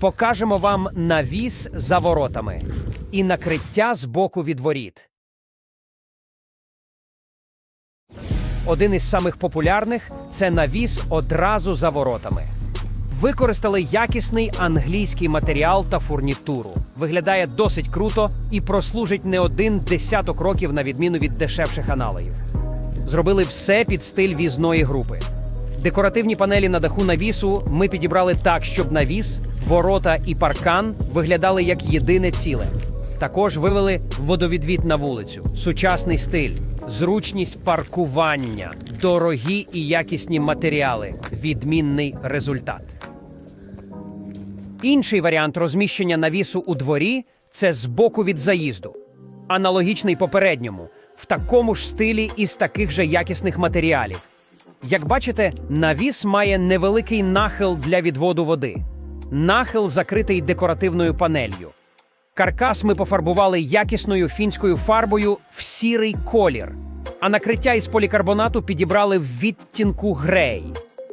покажемо вам навіс за воротами і накриття з боку від воріт. Один із самих популярних це навіс одразу за воротами. Використали якісний англійський матеріал та фурнітуру. Виглядає досить круто і прослужить не один десяток років на відміну від дешевших аналогів. Зробили все під стиль візної групи. Декоративні панелі на даху навісу ми підібрали так, щоб навіс, ворота і паркан виглядали як єдине ціле. Також вивели водовідвід на вулицю, сучасний стиль, зручність паркування, дорогі і якісні матеріали, відмінний результат. Інший варіант розміщення навісу у дворі це збоку від заїзду, аналогічний попередньому, в такому ж стилі і з таких же якісних матеріалів. Як бачите, навіс має невеликий нахил для відводу води. Нахил закритий декоративною панелью. Каркас ми пофарбували якісною фінською фарбою в сірий колір, а накриття із полікарбонату підібрали в відтінку грей.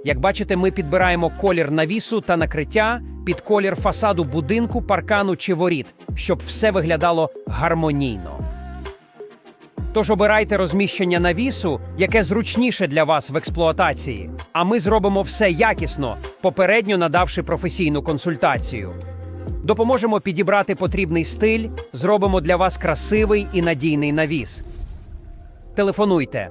Як бачите, ми підбираємо колір навісу та накриття під колір фасаду будинку, паркану чи воріт, щоб все виглядало гармонійно. Тож обирайте розміщення навісу, яке зручніше для вас в експлуатації. А ми зробимо все якісно, попередньо надавши професійну консультацію. Допоможемо підібрати потрібний стиль, зробимо для вас красивий і надійний навіс. Телефонуйте